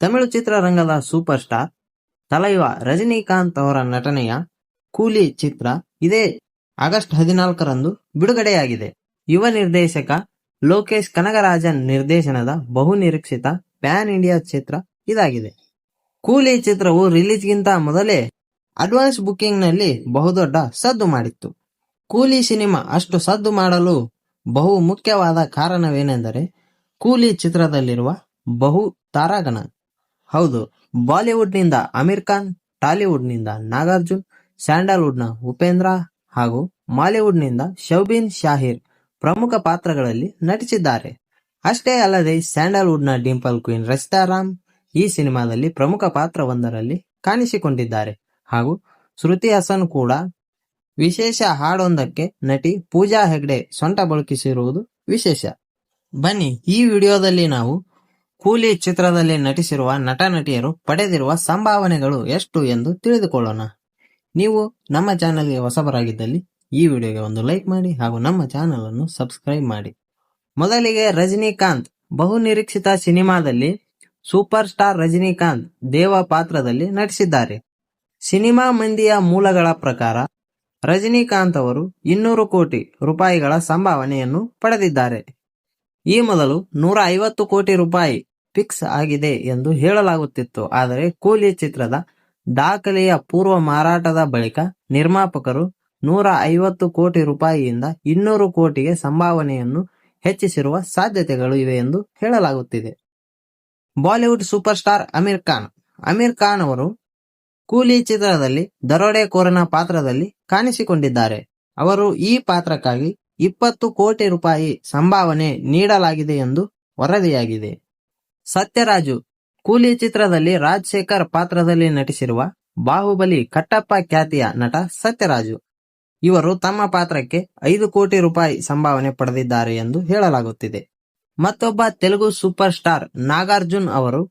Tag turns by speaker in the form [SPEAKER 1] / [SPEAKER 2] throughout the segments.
[SPEAKER 1] ತಮಿಳು ಚಿತ್ರರಂಗದ super star ತಲೈವ Rajinikanth ಅವರ ನಟನೆಯ ಕೂಲಿ ಚಿತ್ರ ಇದೇ ಆಗಸ್ಟ್ ಹದಿನಾಲ್ಕರಂದು ಬಿಡುಗಡೆಯಾಗಿದೆ. ಯುವ ನಿರ್ದೇಶಕ ಲೋಕೇಶ್ ಕನಗರಾಜನ್ ನಿರ್ದೇಶನದ ಬಹು ನಿರೀಕ್ಷಿತ ಪ್ಯಾನ್ ಇಂಡಿಯಾ ಚಿತ್ರ ಇದಾಗಿದೆ. ಕೂಲಿ ಚಿತ್ರವು ರಿಲೀಸ್ಗಿಂತ ಮೊದಲೇ ಅಡ್ವಾನ್ಸ್ ಬುಕಿಂಗ್ನಲ್ಲಿ ಬಹುದೊಡ್ಡ ಸದ್ದು ಮಾಡಿತ್ತು. ಕೂಲಿ ಸಿನಿಮಾ ಅಷ್ಟು ಸದ್ದು ಮಾಡಲು ಬಹು ಮುಖ್ಯವಾದ ಕಾರಣವೇನೆಂದರೆ ಕೂಲಿ ಚಿತ್ರದಲ್ಲಿರುವ ಬಹು ತಾರಾಗಣ ಹೌದು ಬಾಲಿವುಡ್ನಿಂದ ಅಮೀರ್ ಖಾನ್, ಟಾಲಿವುಡ್ನಿಂದ ನಾಗಾರ್ಜುನ್ನ ಉಪೇಂದ್ರ ಹಾಗೂ ಮಾಲಿವುಡ್ನಿಂದ ಶೌಬೀನ್ ಶಾಹಿರ್ ಪ್ರಮುಖ ಪಾತ್ರಗಳಲ್ಲಿ ನಟಿಸಿದ್ದಾರೆ. ಅಷ್ಟೇ ಅಲ್ಲದೆ ಸ್ಯಾಂಡಲ್ವುಡ್ನ ಡಿಂಪಲ್ ಕ್ವೀನ್ ರಚಿತಾರಾಮ್ ಈ ಸಿನಿಮಾದಲ್ಲಿ ಪ್ರಮುಖ ಪಾತ್ರವೊಂದರಲ್ಲಿ ಕಾಣಿಸಿಕೊಂಡಿದ್ದಾರೆ. ಹಾಗೂ ಶ್ರುತಿ ಹಸನ್ ಕೂಡ ವಿಶೇಷ ಹಾಡೊಂದಕ್ಕೆ ನಟಿ ಪೂಜಾ ಹೆಗ್ಡೆ ಸೊಂಟ ಬಳಕಿಸಿರುವುದು ವಿಶೇಷ. ಬನ್ನಿ, ಈ ವಿಡಿಯೋದಲ್ಲಿ ನಾವು ಕೂಲಿ ಚಿತ್ರದಲ್ಲಿ ನಟಿಸಿರುವ ನಟ ನಟಿಯರು ಪಡೆದಿರುವ ಸಂಭಾವನೆಗಳು ಎಷ್ಟು ಎಂದು ತಿಳಿದುಕೊಳ್ಳೋಣ. ನೀವು ನಮ್ಮ ಚಾನೆಲ್ಗೆ ಹೊಸಬರಾಗಿದ್ದಲ್ಲಿ ಈ ವಿಡಿಯೋಗೆ ಒಂದು ಲೈಕ್ ಮಾಡಿ ಹಾಗೂ ನಮ್ಮ ಚಾನೆಲ್ ಅನ್ನು ಸಬ್ಸ್ಕ್ರೈಬ್ ಮಾಡಿ. ಮೊದಲಿಗೆ ರಜನಿಕಾಂತ್. ಬಹು ನಿರೀಕ್ಷಿತ ಸಿನಿಮಾದಲ್ಲಿ ಸೂಪರ್ ಸ್ಟಾರ್ ರಜನಿಕಾಂತ್ ದೇವ ಪಾತ್ರದಲ್ಲಿ ನಟಿಸಿದ್ದಾರೆ. ಸಿನಿಮಾ ಮಂದಿಯ ಮೂಲಗಳ ಪ್ರಕಾರ ರಜನಿಕಾಂತ್ ಅವರು ಇನ್ನೂರು ಕೋಟಿ ರೂಪಾಯಿಗಳ ಸಂಭಾವನೆಯನ್ನು ಪಡೆದಿದ್ದಾರೆ. ಈ ಮೊದಲು ನೂರ ಐವತ್ತು ಕೋಟಿ ರೂಪಾಯಿ ಫಿಕ್ಸ್ ಆಗಿದೆ ಎಂದು ಹೇಳಲಾಗುತ್ತಿತ್ತು. ಆದರೆ ಕೂಲಿ ಚಿತ್ರದ ದಾಖಲೆಯ ಪೂರ್ವ ಮಾರಾಟದ ಬಳಿಕ ನಿರ್ಮಾಪಕರು ನೂರ ಐವತ್ತು ಕೋಟಿ ರೂಪಾಯಿಯಿಂದ ಇನ್ನೂರು ಕೋಟಿಗೆ ಸಂಭಾವನೆಯನ್ನು ಹೆಚ್ಚಿಸಿರುವ ಸಾಧ್ಯತೆಗಳು ಇವೆ ಎಂದು ಹೇಳಲಾಗುತ್ತಿದೆ. Bollywood super star Aamir Khan. Aamir Khan ಅವರು ಕೂಲಿ ಚಿತ್ರದಲ್ಲಿ ದರೋಡೆಕೋರನ ಪಾತ್ರದಲ್ಲಿ ಕಾಣಿಸಿಕೊಂಡಿದ್ದಾರೆ. ಅವರು ಈ ಪಾತ್ರಕ್ಕಾಗಿ ಇಪ್ಪತ್ತು ಕೋಟಿ ರೂಪಾಯಿ ಸಂಭಾವನೆ ನೀಡಲಾಗಿದೆ ಎಂದು ವರದಿಯಾಗಿದೆ. ಸತ್ಯರಾಜು, ಕೂಲಿ ಚಿತ್ರದಲ್ಲಿ ರಾಜಶೇಖರ್ ಪಾತ್ರದಲ್ಲಿ ನಟಿಸಿರುವ ಬಾಹುಬಲಿ ಕಟ್ಟಪ್ಪ ಖ್ಯಾತಿಯ ನಟ ಸತ್ಯರಾಜು. ಇವರು ತಮ್ಮ ಪಾತ್ರಕ್ಕೆ ಐದು ಕೋಟಿ ರೂಪಾಯಿ ಸಂಭಾವನೆ ಪಡೆದಿದ್ದಾರೆ ಎಂದು ಹೇಳಲಾಗುತ್ತಿದೆ. ಮತ್ತೊಬ್ಬ ತೆಲುಗು ಸೂಪರ್ ಸ್ಟಾರ್ ನಾಗಾರ್ಜುನ್ ಅವರು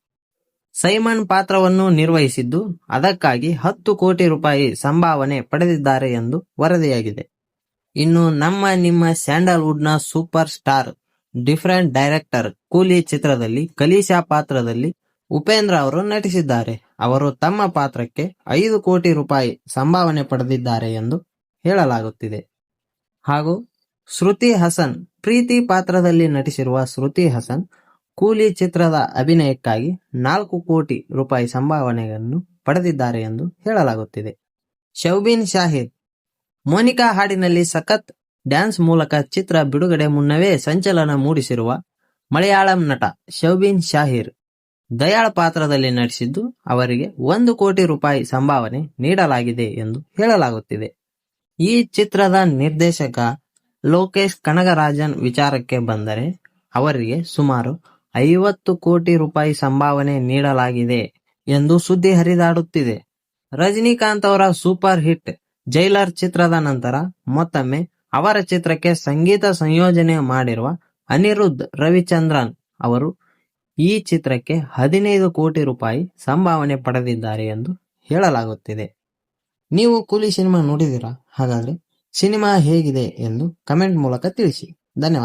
[SPEAKER 1] ಸೈಮನ್ ಪಾತ್ರವನ್ನು ನಿರ್ವಹಿಸಿದ್ದು, ಅದಕ್ಕಾಗಿ ಹತ್ತು ಕೋಟಿ ರೂಪಾಯಿ ಸಂಭಾವನೆ ಪಡೆದಿದ್ದಾರೆ ಎಂದು ವರದಿಯಾಗಿದೆ. ಇನ್ನು ನಮ್ಮ, ನಿಮ್ಮ ಸ್ಯಾಂಡಲ್ವುಡ್ನ superstar, different director, Coolie ಚಿತ್ರದಲ್ಲಿ, ಕಲೀಶಾ ಪಾತ್ರದಲ್ಲಿ ಉಪೇಂದ್ರ ಅವರು ನಟಿಸಿದ್ದಾರೆ. ಅವರು ತಮ್ಮ ಪಾತ್ರಕ್ಕೆ ಐದು ಕೋಟಿ ರೂಪಾಯಿ ಸಂಭಾವನೆ ಪಡೆದಿದ್ದಾರೆ ಎಂದು ಹೇಳಲಾಗುತ್ತಿದೆ. ಹಾಗೂ ಶ್ರುತಿ ಹಸನ್, ಪ್ರೀತಿ ಪಾತ್ರದಲ್ಲಿ ನಟಿಸಿರುವ ಶ್ರುತಿ ಹಸನ್, ಕೂಲಿ ಚಿತ್ರದ ಅಭಿನಯಕ್ಕಾಗಿ ನಾಲ್ಕು ಕೋಟಿ ರೂಪಾಯಿ ಸಂಭಾವನೆಯನ್ನು ಪಡೆದಿದ್ದಾರೆ ಎಂದು ಹೇಳಲಾಗುತ್ತಿದೆ. ಶೌಬಿನ್ ಶಾಹಿರ್ ಮೋನಿಕಾ ಹಾಡಿನಲ್ಲಿ ಸಖತ್ ಡ್ಯಾನ್ಸ್ ಮೂಲಕ ಚಿತ್ರ ಬಿಡುಗಡೆ ಮುನ್ನವೇ ಸಂಚಲನ ಮೂಡಿಸಿರುವ ಮಲಯಾಳಂ ನಟ ಶೌಬಿನ್ ಶಾಹಿರ್ ದಯಾಳ್ ಪಾತ್ರದಲ್ಲಿ ನಟಿಸಿದ್ದು ಅವರಿಗೆ ಒಂದು ಕೋಟಿ ರೂಪಾಯಿ ಸಂಭಾವನೆ ನೀಡಲಾಗಿದೆ ಎಂದು ಹೇಳಲಾಗುತ್ತಿದೆ. ಈ ಚಿತ್ರದ ನಿರ್ದೇಶಕ ಲೋಕೇಶ್ ಕನಗರಾಜನ್ ವಿಚಾರಕ್ಕೆ ಬಂದರೆ ಅವರಿಗೆ ಸುಮಾರು ಐವತ್ತು ಕೋಟಿ ರೂಪಾಯಿ ಸಂಭಾವನೆ ನೀಡಲಾಗಿದೆ ಎಂದು ಸುದ್ದಿ ಹರಿದಾಡುತ್ತಿದೆ. ರಜನಿಕಾಂತ್ ಅವರ ಸೂಪರ್ ಹಿಟ್ ಜೈಲರ್ ಚಿತ್ರದ ನಂತರ ಮತ್ತೊಮ್ಮೆ ಅವರ ಚಿತ್ರಕ್ಕೆ ಸಂಗೀತ ಸಂಯೋಜನೆ ಮಾಡಿರುವ ಅನಿರುದ್ಧ್ ರವಿಚಂದ್ರನ್ ಅವರು ಈ ಚಿತ್ರಕ್ಕೆ ಹದಿನೈದು ಕೋಟಿ ರೂಪಾಯಿ ಸಂಭಾವನೆ ಪಡೆದಿದ್ದಾರೆ ಎಂದು ಹೇಳಲಾಗುತ್ತಿದೆ. ನೀವು ಕೂಲಿ ಸಿನಿಮಾ ನೋಡಿದಿರಾ ಹಾಗಾದ್ರೆ ಸಿನಿಮಾ ಹೇಗಿದೆ ಎಂದು ಕಮೆಂಟ್ ಮೂಲಕ ತಿಳಿಸಿ. ಧನ್ಯವಾದ.